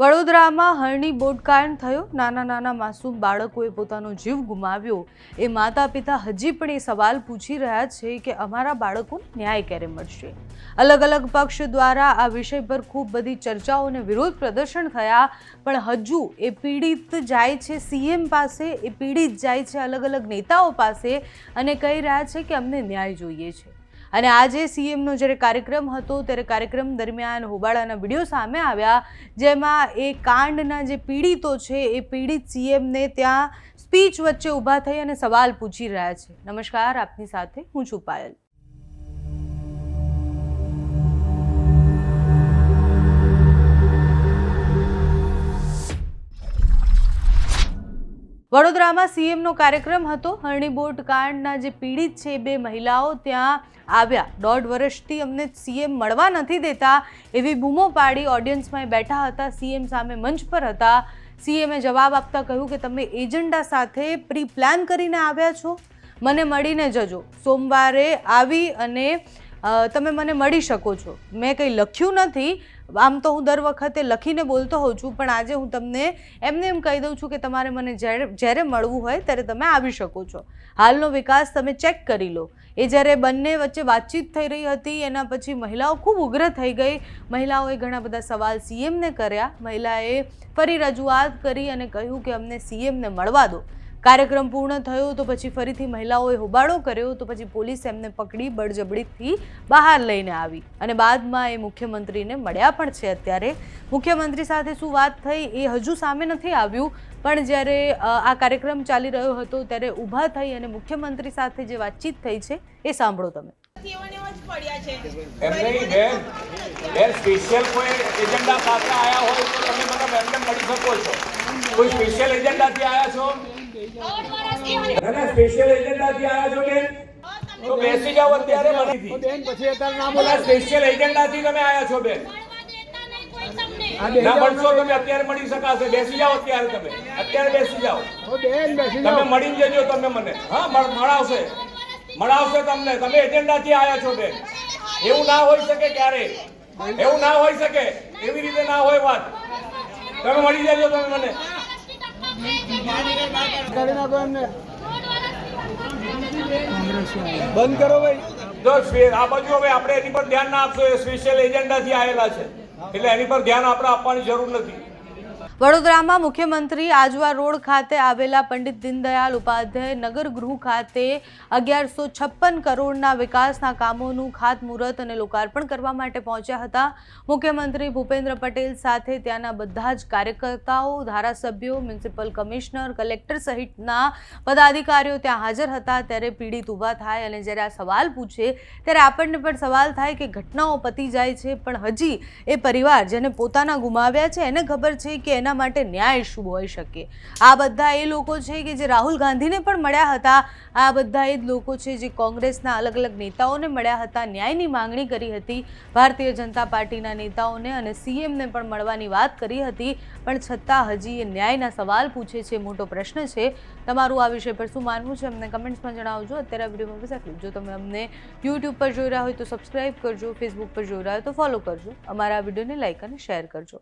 વડોદરામાં હરણી બોટ કાયમ થયો. નાના નાના માસૂમ બાળકોએ પોતાનો જીવ ગુમાવ્યો. એ માતા પિતા હજી પણ એ સવાલ પૂછી રહ્યા છે કે અમારા બાળકોને ન્યાય ક્યારે મળશે? અલગ અલગ પક્ષ દ્વારા આ વિષય પર ખૂબ બધી ચર્ચાઓ અને વિરોધ પ્રદર્શન થયા. પણ હજુ એ પીડિત જાય છે, સીએમ પાસે એ પીડિત જાય છે, અલગ અલગ નેતાઓ પાસે અને કહી રહ્યા છે કે અમને ન્યાય જોઈએ છે. અને આજે સીએમનો જ્યારે કાર્યક્રમ હતો, ત્યારે કાર્યક્રમ દરમિયાન હોબાળાના વીડિયો સામે આવ્યા, જેમાં એ કાંડના જે પીડિતો છે, એ પીડિત સીએમને ત્યાં સ્પીચ વચ્ચે ઊભા થઈ અને સવાલ પૂછી રહ્યા છે. નમસ્કાર, આપની સાથે હું છું પાયલ. વડોદરામાં સીએમનો કાર્યક્રમ હતો. હરણીબોટ કાંડના જે પીડિત છે બે મહિલાઓ ત્યાં આવ્યા. દોઢ વર્ષથી અમને સીએમ મળવા નથી દેતા એવી બૂમો પાડી ઓડિયન્સમાં બેઠા હતા. સીએમ સામે મંચ પર હતા. સીએમએ જવાબ આપતા કહ્યું કે, તમે એજન્ડા સાથે પ્રી પ્લાન કરીને આવ્યા છો? મને મળીને જજો. સોમવારે આવી અને તમે મને મળી શકો છો. મેં કંઈ લખ્યું નથી. આમ તો હું દર વખતે લખીને બોલતો હોઉં છું, પણ આજે હું તમને એમને એમ કહી દઉં છું કે તમારે મને જ્યારે જ્યારે મળવું હોય ત્યારે તમે આવી શકો છો. હાલનો વિકાસ તમે ચેક કરી લો. એ જ્યારે બંને વચ્ચે વાતચીત થઈ રહી હતી, એના પછી મહિલાઓ ખૂબ ઉગ્ર થઈ ગઈ. મહિલાઓએ ઘણા બધા સવાલ સીએમને કર્યા. મહિલાએ ફરી રજૂઆત કરી અને કહ્યું કે અમને સીએમને મળવા દો. કાર્યક્રમ પૂર્ણ થયો તો પછી ફરીથી મહિલાઓએ હોબાળો કર્યો તો પછી પોલીસ એમને પકડી બળજબડીથી બહાર લઈને આવી. અને બાદમાં એ મુખ્યમંત્રીને મળ્યા પણ છે અત્યારે. મુખ્યમંત્રી સાથે શું વાત થઈ એ હજુ સામે નથી આવ્યું, પણ જ્યારે આ કાર્યક્રમ ચાલી રહ્યો હતો ત્યારે ઊભા થઈ અને મુખ્યમંત્રી સાથે જે વાતચીત થઈ છે એ સાંભળો તમે. કોઈ સ્પેશિયલ એજન્ડાથી આવ્યા છો ના ના સ્પેશિયલ એજન્ડાથી આવ્યા છો બેન? તો બેસી જાઓ અત્યારે મણીથી બેન પછી અત્યારે ના બોલા સ્પેશિયલ એજન્ડાથી તમે આવ્યા છો બેન. મળવા દેતા નહીં કોઈ તમને ના મળશો તમે અત્યારે મળી શકાશે. બેસી જાઓ અત્યારે તમે. અત્યારે બેસી જાઓ. ઓ બેન બેસી તમે મળી જજો તમે મને. હા મળ- મળાવશે. મળાવશે તમને. તમે એજન્ડાથી આવ્યા છો બેન. એવું ના હોઈ શકે ક્યારે. એવું ના હોઈ શકે. એવી રીતે ના હોય વાત. તમે મળી જજો તમે મને. બંધ કરો ભાઈ. જો આ બાજુ હવે આપણે એની પર ધ્યાન ના આપશો, એ સ્પેશિયલ એજન્ડાથી આવેલા છે. એટલે એની પર ધ્યાન આપણે આપવાની જરૂર નથી. વડોદરામાં મુખ્યમંત્રી આજવા રોડ ખાતે આવેલા પંડિત દીનદયાલ ઉપાધ્યાય નગર ગૃહ ખાતે અગિયારસો છપ્પન કરોડના વિકાસના કામોનું ખાતમુહૂર્ત અને લોકાર્પણ કરવા માટે પહોંચ્યા હતા. મુખ્યમંત્રી ભૂપેન્દ્ર પટેલ સાથે ત્યાંના બધા જ કાર્યકર્તાઓ, ધારાસભ્યો, મ્યુનિસિપલ કમિશનર, કલેક્ટર સહિતના પદાધિકારીઓ ત્યાં હાજર હતા ત્યારે પીડિત ઊભા થાય અને જ્યારે આ સવાલ પૂછે ત્યારે આપણને પણ સવાલ થાય કે ઘટનાઓ પતી જાય છે, પણ હજી એ પરિવાર જેને પોતાના ગુમાવ્યા છે એને ખબર છે કે એના માટે ન્યાય શું હોઈ શકે. આ બધા એ લોકો છે કે જે રાહુલ ગાંધીને પણ મળ્યા હતા. આ બધા એ જ લોકો છે જે કોંગ્રેસના અલગ અલગ નેતાઓને મળ્યા હતા. ન્યાયની માંગણી કરી હતી ભારતીય જનતા પાર્ટીના નેતાઓને અને સીએમને પણ મળવાની વાત કરી હતી. પણ છતાં હજી એ ન્યાયના સવાલ પૂછે છે, મોટો પ્રશ્ન છે. તમારું આ વિષય પર શું માનવું છે? અમને કમેન્ટ્સમાં જણાવજો. અત્યારે આ વિડીયોમાં બસ આટલું જો. તમે અમને યુટ્યુબ પર જોઈ રહ્યા હોય તો સબસ્ક્રાઇબ કરજો ફેસબુક પર જોઈ રહ્યા હોય તો ફોલો કરજો. અમારા આ વિડીયોને લાઇક અને શેર કરજો.